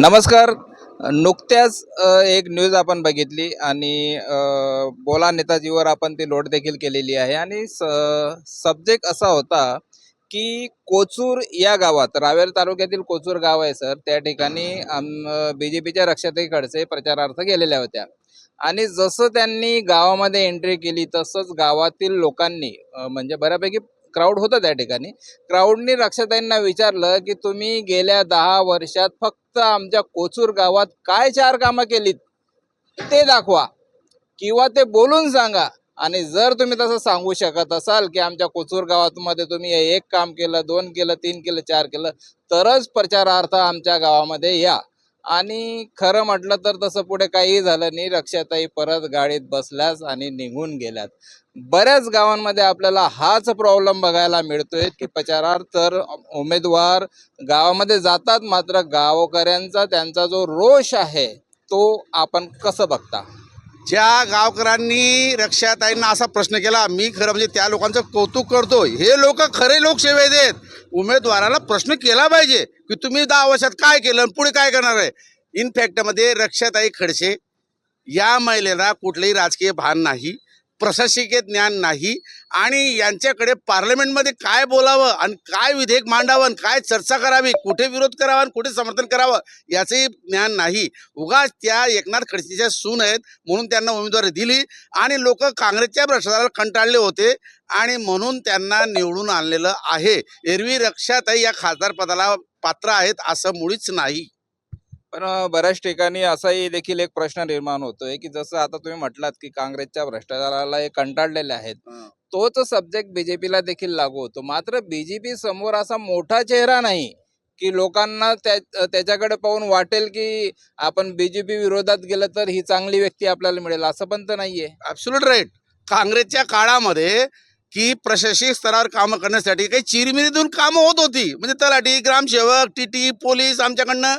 नमस्कार. नुकत्याच एक न्यूज आपण बघितली आणि बोला नेताजीवर आपण ती लोडदेखील केलेली आहे. आणि स सब्जेक्ट असा होता की कोचूर या गावात रावेर तालुक्यातील कोचूर गाव आहे सर त्या ठिकाणी बी जे पीच्या रक्षाताई खडसे प्रचारार्थ गेलेल्या होत्या. आणि जसं त्यांनी गावामध्ये एंट्री केली तसंच गावातील लोकांनी म्हणजे बऱ्यापैकी क्राऊड होतं त्या ठिकाणी. क्राऊडनी रक्षाताईंना विचारलं की तुम्ही गेल्या दहा वर्षात फक्त आमच्या कोचूर गावात काय चार कामं केलीत? ते दाखवा. किंवा ते बोलून सांगा. आणि जर तुम्ही तसं सांगू शकत असाल की आमच्या कोचूर गावामध्ये तुम्ही एक काम केलं दोन केलं तीन केलं चार केलं तरच प्रचारार्थ आमच्या गावामध्ये या. आणि खरं म्हटलं तर तसं पुढे काही झालं नाही. रक्षाताई परत गाडीत बसल्यास आणि निघून गेल्यात. बऱ्याच गावांमध्ये आपल्याला हाच प्रॉब्लेम बघायला मिळतोय की प्रचारार्थ तर उमेदवार गावामध्ये जातात मात्र गावकऱ्यांचा त्यांचा जो रोष आहे तो आपण कसं बघता? ज्या गावकऱ्यांनी रक्षाताईंना असा प्रश्न केला मी खरं म्हणजे त्या लोकांचं कौतुक करतो हे लोक खरे लोकसेवे देत उमेदवाराला प्रश्न केला पाहिजे. की तुम्ही दहा वर्षात काय केलं आणि पुढे काय करणार आहे? इनफॅक्टमध्ये रक्षाताई खडसे या महिलेला कुठलंही राजकीय भान नाही प्रशासकीय ज्ञान नाही आणि यांच्याकडे पार्लमेंटमध्ये काय बोलावं आणि काय विधेयक मांडावं आणि काय चर्चा करावी कुठे विरोध करावा आणि कुठे समर्थन करावं याचंही ज्ञान नाही. उगाच त्या एकनाथ खडसेच्या सून आहेत म्हणून त्यांना उमेदवारी दिली आणि लोक काँग्रेसच्या भ्रष्टाचाराला कंटाळले होते आणि म्हणून त्यांना निवडून आणलेलं आहे. एरवी रक्षाताई या खासदारपदाला पात्र आहेत असं मुळीच नाही. पण बऱ्याच ठिकाणी असाही देखील एक प्रश्न निर्माण होतोय की जसं आता तुम्ही म्हटलात की काँग्रेसच्या भ्रष्टाचाराला हे कंटाळलेले आहेत. तोच सब्जेक्ट बीजेपीला देखील लागू होतो. मात्र बीजेपी समोर असा मोठा चेहरा नाही की लोकांना त्या त्याच्याकडे पाहून वाटेल की आपण बीजेपी विरोधात गेलं तर ही चांगली व्यक्ती आपल्याला मिळेल असं पण तर नाहीये. ॲब्सुलट राईट काँग्रेसच्या काळामध्ये की प्रशासकीय स्तरावर कामं करण्यासाठी काही चिरमिरीतून कामं होत होती. म्हणजे तलाठी ग्रामसेवक टी टी पोलीस आमच्याकडनं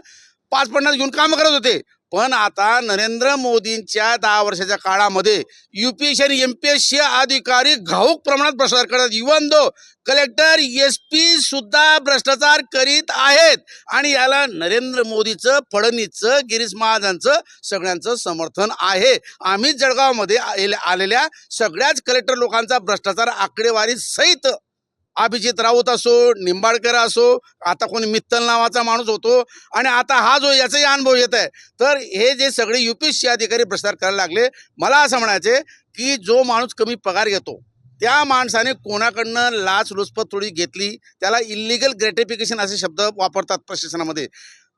पाच पन्नास घेऊन कामं करत होते. पण आता नरेंद्र मोदींच्या दहा वर्षाच्या काळामध्ये यू पी एस सी आणि एम पी एस सी अधिकारी घाऊक प्रमाणात भ्रष्टाचार करतात. Even though collector S P सुद्धा भ्रष्टाचार करीत आहेत. आणि याला नरेंद्र मोदीचं फडणवीसचं गिरीश महाजनचं सगळ्यांचं समर्थन आहे. आम्ही जळगावमध्ये आलेल्या सगळ्याच कलेक्टर लोकांचा भ्रष्टाचार आकडेवारी सहित अभिजित राऊत असो निंबाळकर असो आता कोणी मित्तल नावाचा माणूस होतो आणि आता हा जो याचाही अनुभव येत आहे तर हे जे सगळे यू पी एस सी अधिकारी प्रसार करायला लागले मला असं म्हणायचे की जो माणूस कमी पगार घेतो त्या माणसाने कोणाकडनं लाच लुचपत थोडी घेतली त्याला इलिगल ग्रॅटिफिकेशन असे शब्द वापरतात प्रशासनामध्ये.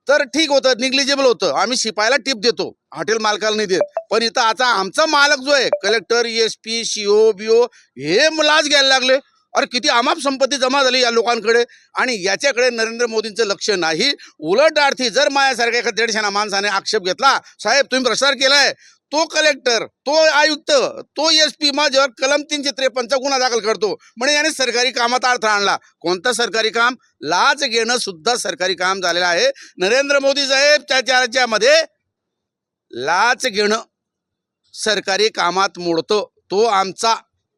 तर ठीक होतं निग्लिजिबल होतं. आम्ही शिपायला टिप देतो. हॉटेल मालकाला नाही देत. पण इथं आता आमचा मालक जो आहे collector S P C O B O हे लाच घ्यायला लागले. अरे किती अमाप संपत्ती जमा झाली या लोकांकडे. आणि याच्याकडे नरेंद्र मोदींचं लक्ष नाही. उलट अर्थी जर माझ्यासारख्या एका दीडशेना माणसाने आक्षेप घेतला साहेब तुम्ही भ्रष्टाचार केलाय. तो कलेक्टर तो आयुक्त तो एस पी माझ्यावर कलम तीनशे त्रेपन्नचा गुन्हा दाखल करतो. म्हणजे याने सरकारी कामात अर्थ आणला. कोणतं सरकारी काम? लाच घेणं सुद्धा सरकारी काम झालेलं आहे. नरेंद्र मोदी साहेब त्याच्या राज्यामध्ये लाच घेणं सरकारी कामात मोडतं. तो आमचा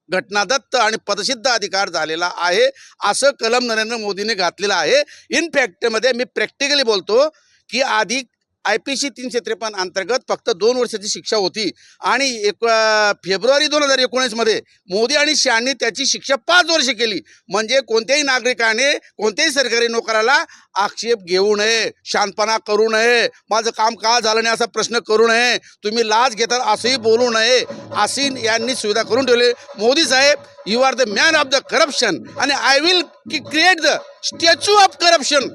घटनादत्त आणि पदसिद्ध अधिकार झालेला आहे. असं कलम नरेंद्र मोदीने घातलेलं आहे. इनफॅक्टमध्ये मी प्रॅक्टिकली बोलतो की आधी आय पी सी तीनशे त्रेपन्न अंतर्गत फक्त दोन वर्षाची शिक्षा होती. आणि एक फेब्रुवारी दोन हजार एकोणीसमध्ये मोदी आणि शहानी त्याची शिक्षा पाच वर्ष केली. म्हणजे कोणत्याही नागरिकाने कोणत्याही सरकारी नोकराला आक्षेप घेऊ नये शांतपणा करू नये माझं काम का झालं नाही असा प्रश्न करू नये तुम्ही लाच घेतात असंही बोलू नये अशी यांनी सुविधा करून ठेवली. मोदी साहेब you are the man of the corruption आणि I will create the statue of corruption